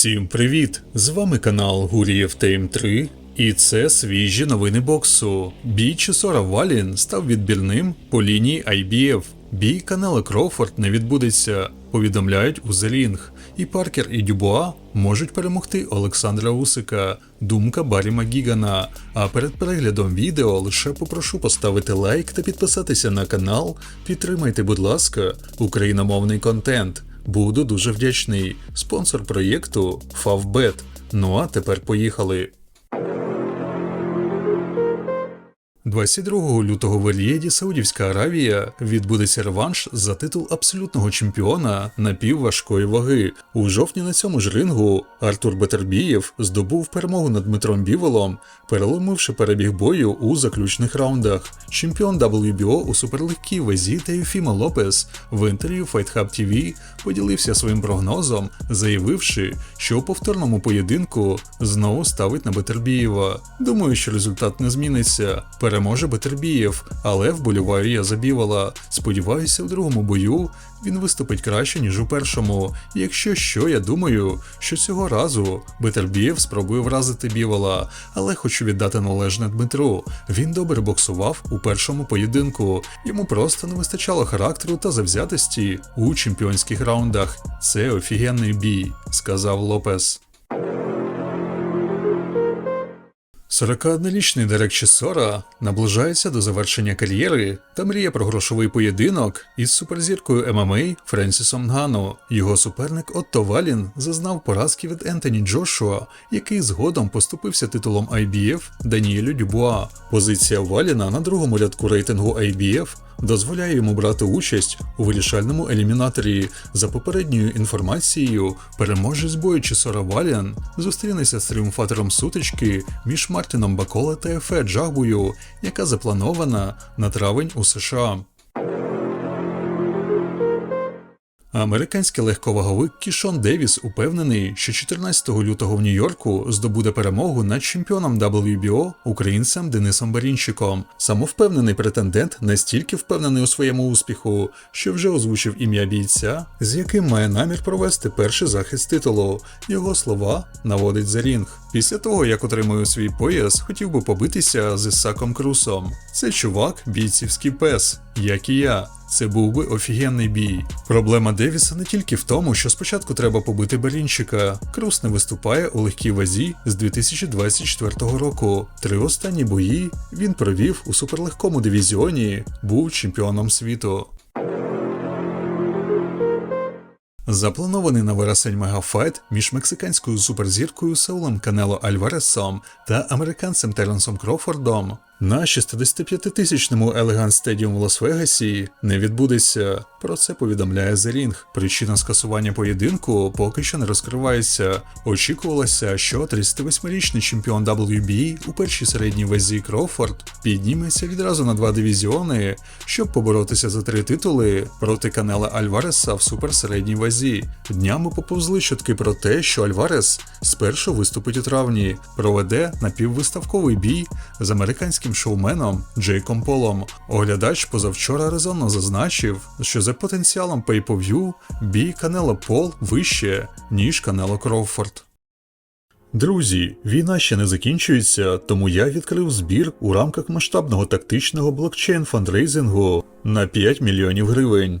Всім привіт! З вами канал Гурієв Тейм 3 і це свіжі новини боксу. Бій Чесора Валін став відбірним по лінії IBF. Бій Канела Кроуфорд не відбудеться, повідомляють у The Ring. І Паркер і Дюбуа можуть перемогти Олександра Усика, думка Барі Магігана. А перед переглядом відео лише попрошу поставити лайк та підписатися на канал. Підтримайте, будь ласка, україномовний контент. Буду дуже вдячний. Спонсор проєкту Favbet. Ну а тепер поїхали. 22 лютого в Елієді, Саудівська Аравія, відбудеться реванш за титул абсолютного чемпіона напівважкої ваги. У жовтні на цьому ж рингу Артур Бетербієв здобув перемогу над Дмитром Біволом, переломивши перебіг бою у заключних раундах. Чемпіон WBO у суперлегкій вазі та Єфіма Лопес в інтерв'ю Fight Hub TV поділився своїм прогнозом, заявивши, що у повторному поєдинку знову ставить на Бетербієва. Думаю, що результат не зміниться. Переможе Бетербієв, але вболіваю я за Бівола. Сподіваюся, у другому бою він виступить краще, ніж у першому. Якщо що, я думаю, що цього разу Бетербієв спробує вразити Бівола, але хочу віддати належне Дмитру. Він добре боксував у першому поєдинку. Йому просто не вистачало характеру та завзятості у чемпіонських раундах. Це офігенний бій, сказав Лопес. 41-річний Дерек Чесора наближається до завершення кар'єри та мріє про грошовий поєдинок із суперзіркою ММА Френсісом Нгану. Його суперник Отто Валін зазнав поразки від Ентоні Джошуа, який згодом поступився титулом IBF Даніелю Дюбуа. Позиція Валіна на другому рядку рейтингу IBF дозволяє йому брати участь у вирішальному елімінаторі. За попередньою інформацією, переможець бою Чесора Валіан зустрінеться з тріумфатором сутички між Мартіном Бакола та Ефе Джагбою, яка запланована на травень у США. Американський легковаговик Кішон Девіс упевнений, що 14 лютого в Нью-Йорку здобуде перемогу над чемпіоном WBO українцем Денисом Барінчиком. Самовпевнений претендент настільки впевнений у своєму успіху, що вже озвучив ім'я бійця, з яким має намір провести перший захист титулу. Його слова наводить за рінг. Після того, як отримую свій пояс, хотів би побитися з Ісаком Крусом. Це чувак, бійцівський пес, як і я. Це був би офігенний бій. Проблема Девіса не тільки в тому, що спочатку треба побити Барінчика. Крус не виступає у легкій вазі з 2024 року. Три останні бої він провів у суперлегкому дивізіоні, був чемпіоном світу. Запланований на вересень мегафайт між мексиканською суперзіркою Саулем Канело Альваресом та американцем Теренсом Крофордом на 65-тисячному Elegant Stadium в Лас-Вегасі не відбудеться. Про це повідомляє The Ring. Причина скасування поєдинку поки що не розкривається. Очікувалося, що 38-річний чемпіон WBA у першій середній вазі Крофорд підніметься відразу на два дивізіони, щоб поборотися за три титули проти Канела Альвареса в суперсередній вазі. Днями поповзли чутки про те, що Альварес спершу виступить у травні, проведе напіввиставковий бій з американським шоуменом Джейком Полом. Оглядач позавчора резонно зазначив, що за потенціалом pay-per-view бій Канело Пол вище, ніж Канело Кроуфорд. Друзі, війна ще не закінчується, тому я відкрив збір у рамках масштабного тактичного блокчейн фандрейзингу на 5 мільйонів гривень.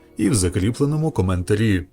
і в закріпленому коментарі.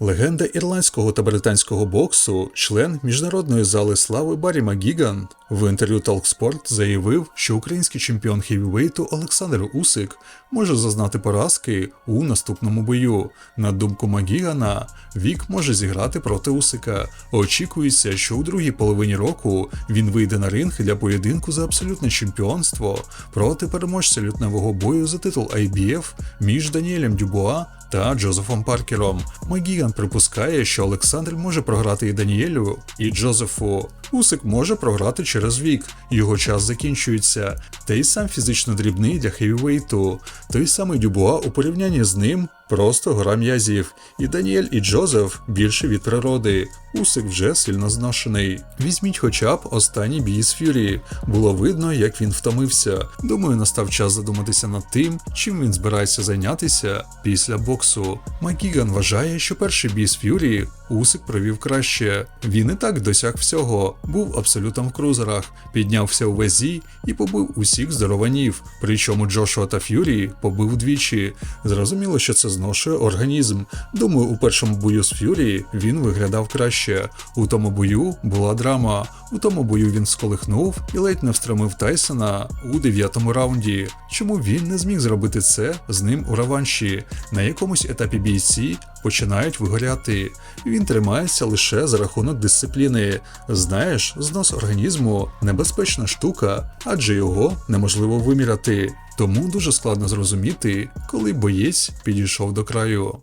Легенда ірландського та британського боксу, член міжнародної зали слави Барі Магіган, в інтерв'ю Talksport заявив, що український чемпіон хевівейту Олександр Усик може зазнати поразки у наступному бою. На думку Магігана, Вік може зіграти проти Усика. Очікується, що у другій половині року він вийде на ринг для поєдинку за абсолютне чемпіонство проти переможця лютневого бою за титул IBF між Даніелем Дюбуа та Джозефом Паркером. Магіган припускає, що Олександр може програти і Даніелю, і Джозефу. Усик може програти через вік, його час закінчується, та й сам фізично дрібний для хевівейту. Той самий Дюбуа у порівнянні з ним просто гора м'язів. І Даніель, і Джозеф більше від природи. Усик вже сильно зношений. Візьміть хоча б останній бій з Фюрі. Було видно, як він втомився. Думаю, настав час задуматися над тим, чим він збирається зайнятися після боксу. Макіган вважає, що перший бій з Фюрі Усик провів краще. Він і так досяг всього, був абсолютом в крузерах, піднявся у вазі і побив усіх здорованів. Причому Джошуа та Ф'юрі побив двічі. Зрозуміло, що це зношує організм. Думаю, у першому бою з Ф'юрі він виглядав краще. У тому бою була драма. У тому бою він сколихнув і ледь не встромив Тайсона у дев'ятому раунді. Чому він не зміг зробити це з ним у реванші? На якомусь етапі бійці починають вигоряти. Він тримається лише за рахунок дисципліни. Знаєш, знос організму небезпечна штука, адже його неможливо виміряти. Тому дуже складно зрозуміти, коли боєць підійшов до краю.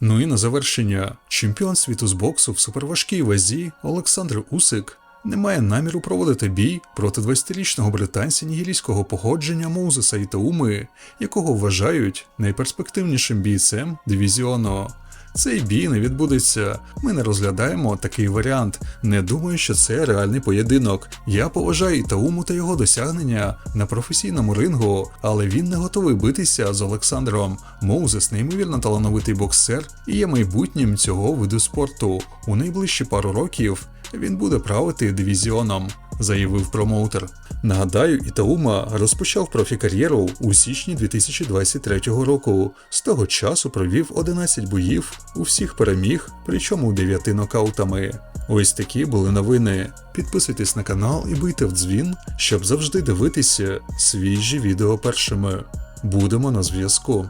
Ну і на завершення, чемпіон світу з боксу в суперважкій вазі Олександр Усик не має наміру проводити бій проти 20-річного британця нігерійського походження Моузеса Ітауми, якого вважають найперспективнішим бійцем дивізіону. Цей бій не відбудеться. Ми не розглядаємо такий варіант. Не думаю, що це реальний поєдинок. Я поважаю Ітауму та його досягнення на професійному рингу, але він не готовий битися з Олександром. Моузес неймовірно талановитий боксер і є майбутнім цього виду спорту. У найближчі пару років він буде правити дивізіоном, заявив промоутер. Нагадаю, Ітаума розпочав профі-кар'єру у січні 2023 року. З того часу провів 11 боїв, у всіх переміг, причому 9 нокаутами. Ось такі були новини. Підписуйтесь на канал і бийте в дзвін, щоб завжди дивитися свіжі відео першими. Будемо на зв'язку.